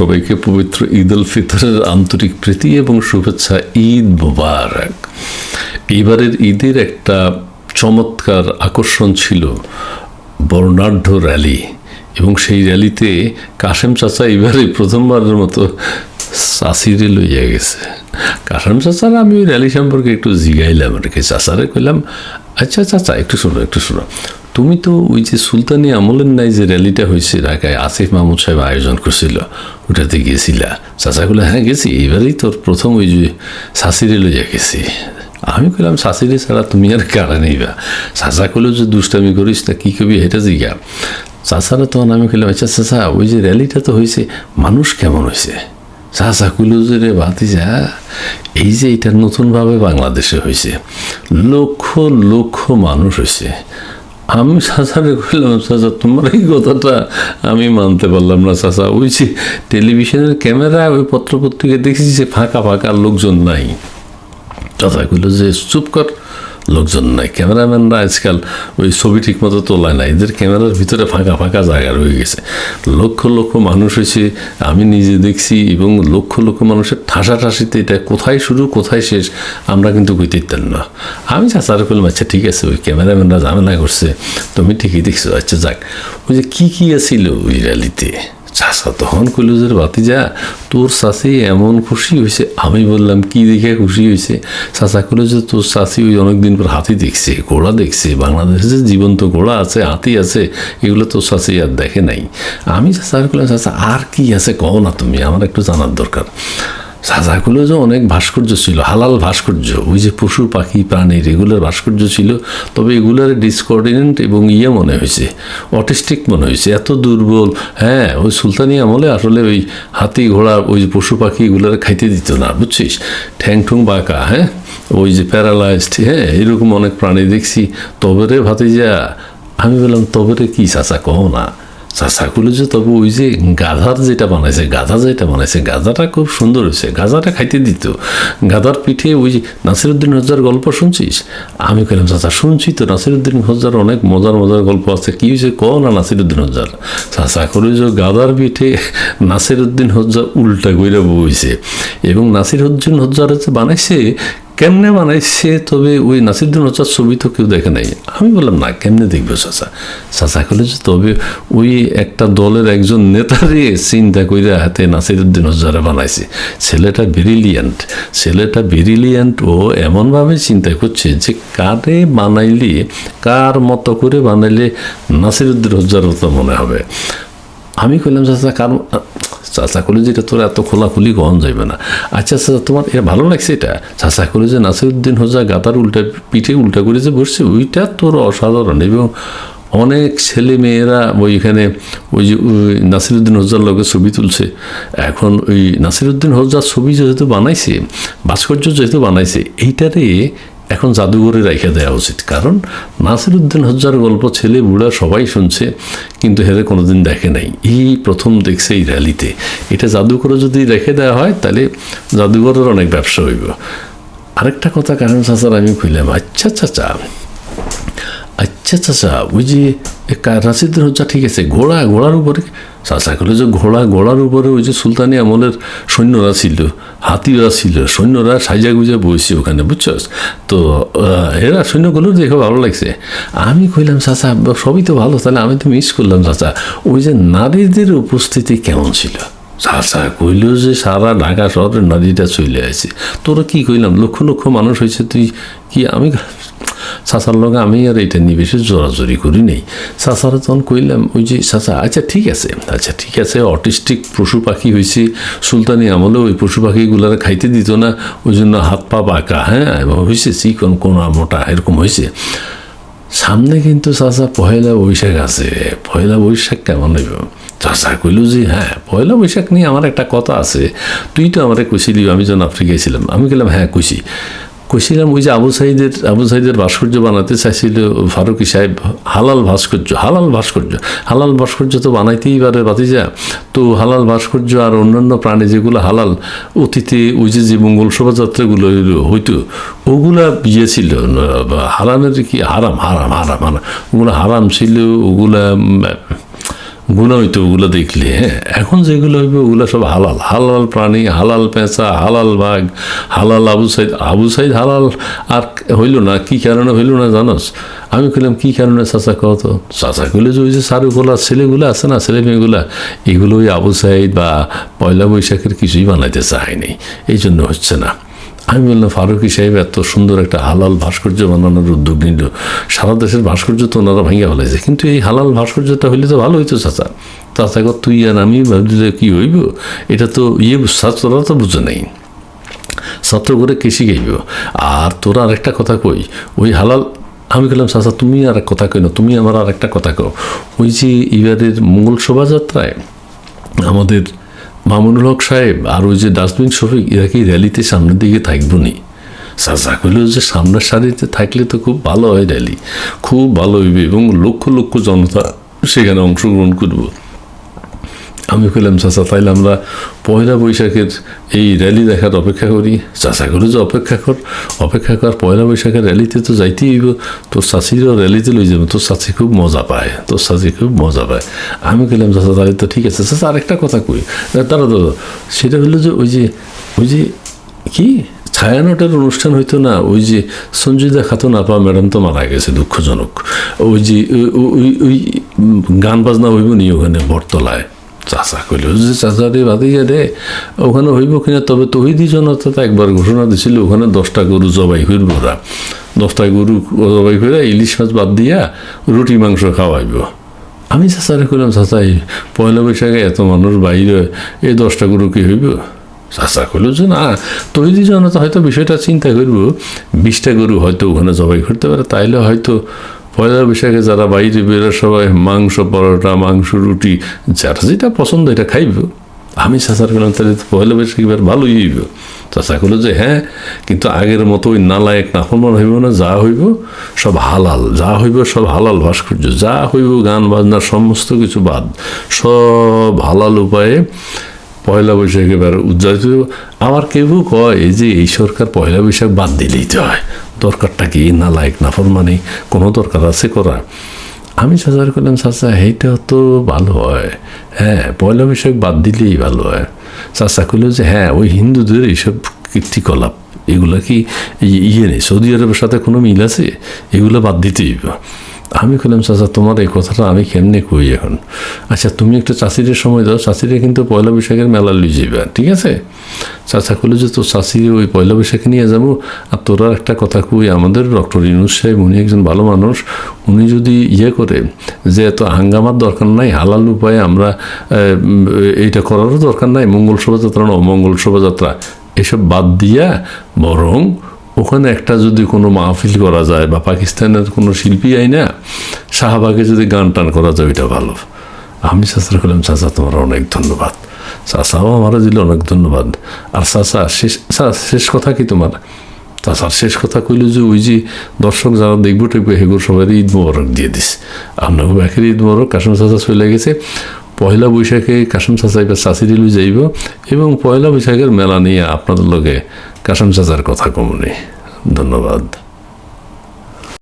সবাইকে পবিত্র ঈদ উল ফিতরের আন্তরিক প্রীতি এবং শুভেচ্ছা, ঈদ মুবারক। এবারের ঈদের একটা চমৎকার আকর্ষণ ছিল বর্ণাঢ্য র্যালি এবং সেই র্যালিতে কাশেম চাচা এবারে প্রথমবারের মতো চাষিরে লইয়া গেছে। কাশেম চাচার আমি ওই র্যালি সম্পর্কে একটু জিগাইলাম আর কি। চাচারে কইলাম আচ্ছা চাচা, একটু শোনো একটু শোনো। তুমি তো ওই যে সুলতানি আমলের নাই যে র্যালিটা হয়েছে ঢাকায় আসিফ মাহমুদ সাহেব আয়োজন করছিল, ওটাতে গিয়েছিলা চাচাগুলো হ্যাঁ গেছি, এবারেই তোর প্রথম ওই যে শাসিরে লইয়া গেছি। আমি কইলাম শাসিরে ছাড়া তুমি আর কারা নিবা চাচা করলেও যে, দুষ্টামি করিস তা কী কবি এটা জিগা? চাচারা তখন আমি কইলাম আচ্ছা চাচা, ওই যে র্যালিটা তো হয়েছে মানুষ কেমন হয়েছে চাচা কুলু যে, রে ভাতিজা, এই যে এটা নতুনভাবে বাংলাদেশে হয়েছে লক্ষ লক্ষ মানুষ হয়েছে আমি চাচারে কইলাম চাচা তোমার এই কথাটা আমি মানতে পারলাম না চাচা ওই যে টেলিভিশনের ক্যামেরা, ওই পত্রপত্রিকায় দেখেছি যে ফাঁকা ফাঁকা লোকজন নাই। চাচা কইল যে, চুপ কর লোকজন নাই। ক্যামেরাম্যানরা আজকাল ওই ছবি ঠিক মতো তোলায় না। এদের ক্যামেরার ভিতরে ফাঁকা ফাঁকা জায়গা রয়ে গেছে। লক্ষ লক্ষ মানুষ হয়েছে, আমি নিজে দেখছি এবং লক্ষ লক্ষ মানুষের ঠাসাঠাসিতে এটা কোথায় শুরু, কোথায় শেষ, আমরা কিন্তু কইতেন না। আমি চাচার করলাম আচ্ছা ঠিক আছে, ওই ক্যামেরাম্যানরা ঝামেলা করছে, তুমি ঠিকই দেখছ আচ্ছা যাক। ওই যে কী কী আছিল ওই র্যালিতে? চাষা তখন বাতি যা তোর চাষি এমন খুশি হয়েছে আমি বললাম, কি দেখে খুশি হয়েছে চাষা কইলো যে, তোর চাষি ওই অনেকদিন পর হাতি দেখছে, ঘোড়া দেখছে, বাংলাদেশে যে জীবন্ত ঘোড়া আছে, হাতি আছে, এগুলো তোর চাষি আর দেখে নাই। আমি চাষা করলাম চাষা আর কি আছে? কও না তুমি, আমার একটু জানার দরকার। সাজাগুলো যে অনেক ভাস্কর্য ছিল, হালাল ভাস্কর্য, ওই যে পশু, পাখি প্রাণীর এগুলোর ভাস্কর্য ছিল, তবে এগুলোর ডিসকোঅর্ডিনেন্ট এবং ইয়ে মনে হয়েছে অটিস্টিক মনে হয়েছে, এত দুর্বল। হ্যাঁ ওই সুলতানি আমলে আসলে ওই হাতি ঘোড়া, ওই যে পশু, পাখি এগুলোর খাইতে দিত না, বুঝছিস? ঠ্যাং ঠুং বাঁকা হ্যাঁ? ওই যে প্যারালাইজড হ্যাঁ এরকম অনেক প্রাণী দেখছি। তবে রে ভাতিজা, আমি বললাম, তবে রে কী চাচা কও না। চাষাগুলো যে, তবে ওই যে গাধার যেটা বানাইছে, গাধা যেটা বানাইছে, গাধাটা খুব সুন্দর হয়েছে গাধাটা খাইতে দিত। গাধার পিঠে ওই যে নাসিরুদ্দিন হজ্জার গল্প শুনছিস? আমি কইলাম, চাচা, শুনছি তো নাসিরুদ্দিন হজ্জার অনেক মজার মজার গল্প আছে। কি হয়েছে ক না নাসিরুদ্দিন হজ্জার চাচা করে যে, গাধার পিঠে নাসিরুদ্দিন হজ্জা উল্টা কইরা বইছে এবং নাসিরুদ্দিন হজ্জার হচ্ছে বানাইছে কেমনে বানাইছে তবে ওই নাসিরুদ্দিন হচ্ছার ছবি তো কেউ দেখে নাই। আমি বললাম, না, কেমনে দেখব চাচা? চাচা করলে যে, তবে ওই একটা দলের একজন নেতারে চিন্তা কইরা হাতে নাসিরুদ্দিন হজ্জারা বানাইছে। ছেলেটা ব্রিলিয়ান্ট ছেলেটা ব্রিলিয়ান্ট ও এমনভাবে চিন্তা করছে যে, কারে বানাইলে, কার মতো করে বানাইলে নাসিরুদ্দিন হজ্জার মতো মনে হবে? আমি কইলাম, চাচা, কার চাচা এটা তোর এত খোলাখুলি কখন যাইবে না। আচ্ছা চাচা, তোমার এটা ভালো লাগছে এটা? চাচা যে নাসিরুদ্দিন হোজা গাতার উল্টা পিঠে উল্টা করে যে বসছে, ওইটা তোর অসাধারণ এবং অনেক ছেলে মেয়েরা ওইখানে ওই যে নাসিরুদ্দিন হজ্জার লগে ছবি তুলছে। এখন ওই নাসিরুদ্দিন হজ্জার ছবি যেহেতু বানাইছে, ভাস্কর্য যেহেতু বানাইছে, এইটারে এখন জাদুঘরে রেখে দেওয়া উচিত। কারণ নাসিরুদ্দিন হজ্জার গল্প ছেলে বুড়া সবাই শুনছে, কিন্তু হেরে কোনোদিন দেখে নাই। এই প্রথম দেখছে এই র্যালিতে। এটা জাদুঘরে যদি রেখে দেওয়া হয়, তাহলে জাদুঘরের অনেক ব্যবসা হইব। আরেকটা কথা, কারণ চাচার আমি কইলাম আচ্ছা চাচা আচ্ছা চাচা, ওই যে রাশিদ্দিন হজ্জা ঠিক আছে, ঘোড়া, ঘোড়ার উপরে চাচা করলে যে ঘোড়া, ঘোড়ার উপরে ওই যে সুলতানি আমলের সৈন্যরা ছিল, হাতিরা ছিল, সৈন্যরা সাইজা গুজা বসছে ওখানে বুঝছস তো এরা সৈন্যগুলো দেখে ভালো লাগছে। আমি কইলাম, চাচা, সবই তো ভালো, তাহলে আমি তো মিস করলাম, চাচা। ওই যে নারীদের উপস্থিতি কেমন ছিল? চাচা কইল যে সারা ঢাকা শহরের নারীটা চলে আছে তোরা কি কইলাম, লক্ষ লক্ষ মানুষ হয়েছে, তুই কি আমি চাচার লগে আমি আর এটা নিয়ে বেশি জোরাজোরি করি নেই। চাচারা তখন কইলাম ওই যে চাচা আচ্ছা ঠিক আছে আচ্ছা ঠিক আছে অটিস্টিক পশু পাখি হয়েছে সুলতানি আমলে ওই পশু পাখিগুলার খাইতে দিত না ওই জন্য হাত পা বাঁকা হ্যাঁ হয়েছে চিকন, কোনা, মোটা এরকম হয়েছে সামনে কিন্তু চাচা পয়লা বৈশাখ আছে পয়লা বৈশাখ কেমন হইব? চাচা কইল যে হ্যাঁ পয়লা বৈশাখ নিয়ে আমার একটা কথা আছে তুই তো আমারে কইছিলি আমি যখন আফ্রিকায় ছিলাম। আমি গেলাম হ্যাঁ কইছি কইছিলাম, ওই যে আবু সাইদের আবু সাইদের ভাস্কর্য বানাতে চাইছিল ফারুকি সাহেব, হালাল ভাস্কর্য হালাল ভাস্কর্য হালাল ভাস্কর্য তো বানাইতেই পারে বাতিজা তো হালাল ভাস্কর্য আর অন্যান্য প্রাণী যেগুলো হালাল, অতীতে ওই যে যে মঙ্গল শোভাযাত্রাগুলো হইতো, ওগুলা ইয়ে ছিল হারামের কি, হারাম হারাম হারাম হারাম, ওগুলো হারাম ছিল, ওগুলা গুণা হইতো ওগুলো দেখলে হ্যাঁ? এখন যেগুলো হইবে, ওগুলো সব হালাল। হালাল প্রাণী, হালাল পেঁচা, হালাল বাঘ, হালাল আবু সাইদ। আবু সাইদ হালাল, আর হইল না, কি কারণে হইল না জানোস? আমি কইলাম, কি কারণে চাচা কত চাচা কইলে যে ওই যে সারুগুলা ছেলেগুলো আছে না ছেলে মেয়েগুলা এগুলো ওই আবু সাইদ বা পয়লা বৈশাখের কিছুই বানাইতে চায়নি এই জন্য হচ্ছে না। আমি বললাম, ফারুকি সাহেব, এত সুন্দর একটা হালাল ভাস্কর্য বানানোর উদ্যোগ নিল। সারা দেশের ভাস্কর্য তো ওনারা ভাঙিয়া ফেলাইছে। কিন্তু এই হালাল ভাস্কর্যটা হইলে তো ভালো হইতো, চাচা। চাচা কর, তুই আর আমি ভাবছি যে কী হইব? এটা তো ইয়ে ছাত্ররা তো বুঝে নেই। ছাত্র করে কৃষি গাইব আর তোরা আরেকটা কথা কই, ওই হালাল আমি বললাম চাচা, তুমি আর এক কথা কই না তুমি আমার আর একটা কথা কও। ওই যে এবারের মঙ্গল শোভাযাত্রায় আমাদের মামুনুল হক সাহেব, আর ওই যে ডাস্টবিন শফিক এরা কি র্যালিতে সামনের দিকে থাকব নি? সাজা কইল যে সামনের সারিতে থাকলে তো খুব ভালো হয় র্যালি। খুব ভালো হইবে এবং লক্ষ লক্ষ জনতা সেখানে অংশগ্রহণ করব। আমি কইলাম, চাচা, তাইলে আমরা পয়লা বৈশাখের এই র্যালি দেখার অপেক্ষা করি। চাচা করে যে অপেক্ষা কর অপেক্ষা কর, পয়লা বৈশাখের র্যালিতে তো যাইতেই হইব। তোর চাচিরও র্যালিতে লই যাব। তোর চাচি খুব মজা পায়। তোর চাচি খুব মজা পায়। আমি কইলাম, চাচা তাহলে তো ঠিক আছে। চাচা, আরেকটা কথা কই। তারা দাদা সেটা হলো যে ওই যে ওই যে, কি? ছায়ানটের অনুষ্ঠান হইতো না? ওই যে সঞ্জুদা খাতুন আপা ম্যাডাম তো মারা গেছে, দুঃখজনক। ওই যে ওই ওই গান বাজনা হইব নি ওখানে বটতলায়। চাচা কইল যে চাচা রে বাদিয়া রে ওখানে হইব কিনা তবে তহিদি তো একবার ঘোষণা দিছিল, ওখানে দশটা গরু জবাই করব ওরা দশটা গরু জবাই করে ইলিশ মাছ বাদ দিয়া রুটি, মাংস খাওয়াইব। আমি চাচারে কইলাম, চাচা, এই পয়লা বৈশাখে এত মানুষ বাইরে, এই দশটা গরু কি হইব? চাচা কইল যে না তৈরি জনতা হয়তো বিষয়টা চিন্তা করব, বিশটা গরু হয়তো ওখানে জবাই করতে পারে, তাইলে হয়তো পয়লা বৈশাখে যারা বাইরে বেরো সবাই মাংস, পরোটা, মাংস, রুটি, যারা যেটা পছন্দ এটা খাইব। আমি চাচার করলাম তাহলে তো পয়লা বৈশাখ এবার ভালোই হইব। চাচা করল যে হ্যাঁ কিন্তু আগের মতো ওই নালায়ক নাফরমান হইব না, যা হইব সব হালাল, যা হইব সব হালাল ভাস্কর্য, যা হইব গান বাজনা সমস্ত কিছু বাদ। সব হালাল উপায়ে পয়লা বৈশাখ এবার উদযাপিত। আবার কেউ কয় যে এই সরকার পয়লা বৈশাখ বাদ দিলেই তো হয়। দরকারটা কি? না লাইক না ফরমানি কোনো দরকার আছে করা। আমি সাজার করলাম, চাচা, এইটা তো ভালো হয়। হ্যাঁ পয়লা বৈশাখ বাদ দিলেই ভালো হয়। চাচা করল যে হ্যাঁ ওই হিন্দুদের এইসব কীর্তিকলাপ, এগুলো কি ইয়ে নেই? সৌদি আরবের সাথে কোনো মিল আছে? এগুলো বাদ দিতেই। আমি কইলাম চাচা, তোমার এই কথাটা আমি কেমনে কই এখন? আচ্ছা তুমি একটু চাষিদের সময় দাও চাষিরা কিন্তু পয়লা বৈশাখের মেলা লুই যাবে ঠিক আছে? চাচা কইলো যে তোর চাষি ওই পয়লা বৈশাখে নিয়ে যাব, আর তোরা একটা কথা কই, আমাদের ডক্টর ইনুস সাহেব, উনি একজন ভালো মানুষ, উনি যদি ইয়ে করে যে এত হাঙ্গামার দরকার নাই, হালাল উপায়ে আমরা এইটা করারও দরকার নাই, মঙ্গল শোভাযাত্রা না অমঙ্গল শোভাযাত্রা, এসব বাদ দিয়া বরং ওখানে একটা যদি কোনো মাহফিল করা যায় বা পাকিস্তানের কোনো শিল্পী আই না শাহবাগে যদি গান টান করা যায়, ওইটা ভালো। আমি চাচার করলাম চাচা তোমার অনেক ধন্যবাদ। চাচাও আমারও দিল অনেক ধন্যবাদ। আর চাচা শেষ শেষ কথা কি তোমার? চাচার শেষ কথা কইল যে ওই যে দর্শক যারা দেখব, টেকবো সেগুলো সবাই ঈদ মোবারক দিয়ে দিস। আপনাকে ব্যাকের ঈদ মোবারক কাশিম চাচা চলে গেছে। পয়লা বৈশাখে কাশম চাচা এবার চাষিরি লই যাইব এবং পয়লা বৈশাখের মেলা নিয়ে আপনাদের লোকে কাশম চাচার কথা কমনি। ধন্যবাদ।